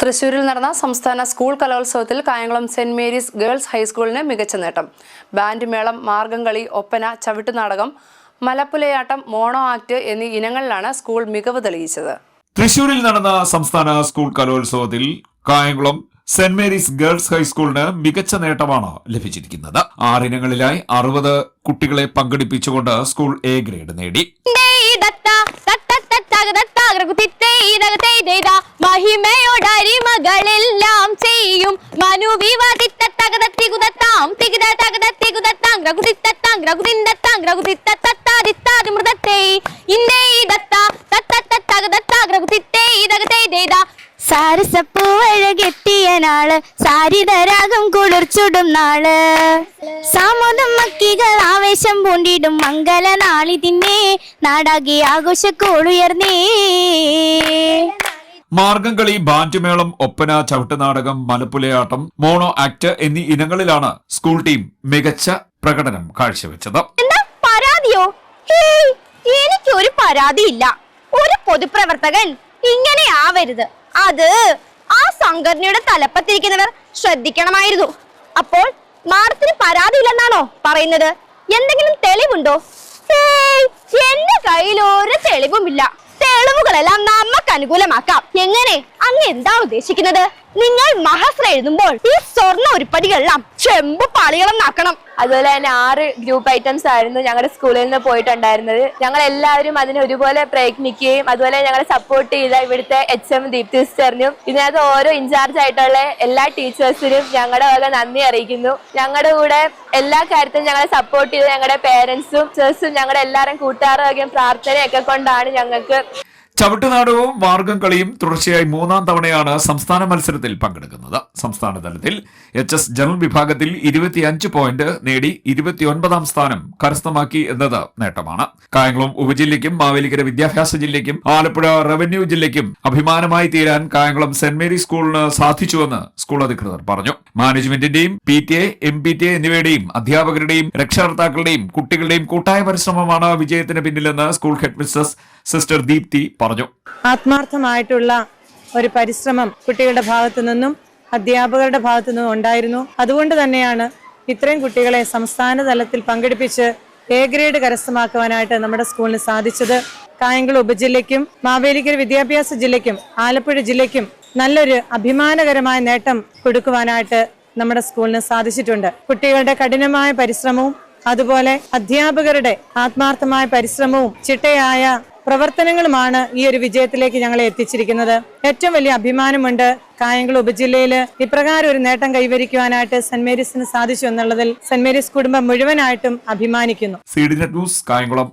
തൃശൂരിൽ നടന്ന സംസ്ഥാന സ്കൂൾ കലോത്സവത്തിൽ കായംകുളം സെന്റ് മേരീസ് ഗേൾസ് ഹൈസ്കൂളിന് മികച്ച നേട്ടം. ബാൻഡ് മേളം മാർഗംകളി ഒപ്പന ചവിട്ടുനാടകം മലപ്പുലയാട്ടം മോണോ ആക്ട് എന്നീ ഇനങ്ങളിലാണ് സ്കൂൾ മികവ് തെളിയിച്ചത്. തൃശൂരിൽ നടന്ന സംസ്ഥാന സ്കൂൾ കലോത്സവത്തിൽ കായംകുളം സെന്റ് മേരീസ് ഗേൾസ് ഹൈസ്കൂളിന് മികച്ച നേട്ടമാണ് ലഭിച്ചിരിക്കുന്നത്. ആറിനങ്ങളിലായി അറുപത് കുട്ടികളെ പങ്കെടുപ്പിച്ചുകൊണ്ട് സ്കൂൾ എ ഗ്രേഡ് നേടി. മഹിമയോടരിമകളെല്ലാം ചെയ്യും. മനുവിവാദിത്തകതത്തികുതത്താം തികിത തകതത്തികുതത്താം ഗ്രകുതിത്തത്താം ഗ്രകുതിന്തത്താം ഗ്രകുതിത്തത്താദിത്താതി മൃതത്തെ. ഇന്നേ ഇതത്ത തത്തത്തകതത്ത ഗ്രകുതിത്തേ ഇതകതേ ദേദ സാരസപ്പൂവഴകെത്തിയ നാൾ സാരിതരാഗം കുളിർച്ചുടും നാൾ. സാമോദം മക്കികൾ ആവേശം പൂണ്ടിടും മംഗല നാളിതിന്നെ നാടാകെ ആഘോഷക്കോളുയർന്നേ. മാർഗംകളി ബാൻഡുമേളം ഒപ്പന ചവിട്ടുനാടകം മലപ്പുലയാട്ടം മോണോ ആക്ട് എന്നീ ഇനങ്ങളിലാണ് സ്കൂൾ ടീം മികച്ച പ്രകടനം കാഴ്ചവെച്ചത്. പരാതിയോ? എനിക്കൊരു പരാതിയില്ല. ഒരു പൊതുപ്രവർത്തകൻ ഇങ്ങനെ ആവരുത്. അത് ആ സംഘടനയുടെ തലപ്പത്തിരിക്കുന്നവർ ശ്രദ്ധിക്കണമായിരുന്നു. അപ്പോൾ മാഡത്തിന് പരാതിയില്ലെന്നാണോ പറയുന്നത്? എന്തെങ്കിലും തെളിവുണ്ടോ? എന്റെ കയ്യിൽ ഒരു തെളിവുമില്ല. തെളിവുകളെല്ലാം നമുക്ക് അനുകൂലമാക്കാം എങ്ങനെ? അങ്ങ് എന്താണ് ഉദ്ദേശിക്കുന്നത്? നിങ്ങൾ മഹസ്ര എഴുതുമ്പോൾ ഈ സ്വർണ ഉരുപ്പടികളെല്ലാം ചെമ്പ് പാളികളെന്നാക്കണം അതുപോലെ തന്നെ ആറ് ഗ്രൂപ്പ് ഐറ്റംസ് ആയിരുന്നു ഞങ്ങളുടെ സ്കൂളിൽ നിന്ന് പോയിട്ടുണ്ടായിരുന്നത്. ഞങ്ങൾ എല്ലാവരും അതിന് ഒരുപോലെ പ്രയത്നിക്കുകയും അതുപോലെ ഞങ്ങളെ സപ്പോർട്ട് ചെയ്ത ഇവിടുത്തെ എച്ച് എം ദീപ്തി സിസ്റ്ററിനും ഇതിനകത്ത് ഓരോ ഇൻചാർജ് ആയിട്ടുള്ള എല്ലാ ടീച്ചേഴ്സിനും ഞങ്ങളുടെ വക നന്ദി അറിയിക്കുന്നു. ഞങ്ങളുടെ കൂടെ എല്ലാ കാര്യത്തിലും ഞങ്ങളെ സപ്പോർട്ട് ചെയ്ത ഞങ്ങളുടെ പേരൻസും ടീച്ചേഴ്സും ഞങ്ങളുടെ എല്ലാവരും കൂട്ടുകാരും പ്രാർത്ഥനയൊക്കെ കൊണ്ടാണ് ഞങ്ങൾക്ക് ചവിട്ടുനാടകവും മാർഗം കളിയും തുടർച്ചയായി മൂന്നാം തവണയാണ് സംസ്ഥാന മത്സരത്തിൽ പങ്കെടുക്കുന്നത്. സംസ്ഥാന തലത്തിൽ എച്ച് എസ് ജനറൽ വിഭാഗത്തിൽ ഇരുപത്തിയഞ്ച് പോയിന്റ് നേടി ഇരുപത്തിയൊൻപതാം സ്ഥാനം കരസ്ഥമാക്കി എന്നത് നേട്ടമാണ്. കായംകുളം ഉപജില്ലയ്ക്കും മാവേലിക്കര വിദ്യാഭ്യാസ ജില്ലയ്ക്കും ആലപ്പുഴ റവന്യൂ ജില്ലയ്ക്കും അഭിമാനമായി തീരാൻ കായംകുളം സെന്റ് മേരി സ്കൂളിന് സാധിച്ചുവെന്ന് സ്കൂൾ അധികൃതർ പറഞ്ഞു. മാനേജ്മെന്റിന്റെയും P T A M P T A എന്നിവയുടെയും അധ്യാപകരുടെയും രക്ഷകർത്താക്കളുടെയും കുട്ടികളുടെയും കൂട്ടായ പരിശ്രമമാണ് വിജയത്തിന് പിന്നിലെന്ന് school head mistress sister Deepthi പറഞ്ഞു. ആത്മാർത്ഥമായിട്ടുള്ള ഒരു പരിശ്രമം കുട്ടികളുടെ ഭാഗത്തു നിന്നും അധ്യാപകരുടെ ഭാഗത്തു നിന്നും ഉണ്ടായിരുന്നു. അതുകൊണ്ട് തന്നെയാണ് ഇത്രയും കുട്ടികളെ സംസ്ഥാന തലത്തിൽ പങ്കെടുപ്പിച്ച് എ ഗ്രേഡ് കരസ്ഥമാക്കുവാനായിട്ട് നമ്മുടെ സ്കൂളിന് സാധിച്ചത്. കായംകുളം ഉപജില്ലയ്ക്കും മാവേലിക്കര വിദ്യാഭ്യാസ ജില്ലയ്ക്കും ആലപ്പുഴ ജില്ലയ്ക്കും നല്ലൊരു അഭിമാനകരമായ നേട്ടം കൊടുക്കുവാനായിട്ട് നമ്മുടെ സ്കൂളിന് സാധിച്ചിട്ടുണ്ട്. കുട്ടികളുടെ കഠിനമായ പരിശ്രമവും അതുപോലെ അധ്യാപകരുടെ ആത്മാർത്ഥമായ പരിശ്രമവും ചിട്ടയായ പ്രവർത്തനങ്ങളുമാണ് ഈ ഒരു വിജയത്തിലേക്ക് ഞങ്ങളെ എത്തിച്ചിരിക്കുന്നത്. ഏറ്റവും വലിയ അഭിമാനമുണ്ട് കായംകുളം ഉപജില്ലയിൽ ഇപ്രകാരം ഒരു നേട്ടം കൈവരിക്കുവാനായിട്ട് സെന്റ് മേരീസിന് സാധിച്ചു എന്നുള്ളതിൽ സെന്റ് മേരീസ് കുടുംബം മുഴുവനായിട്ടും അഭിമാനിക്കുന്നു. ന്യൂസ് കായംകുളം.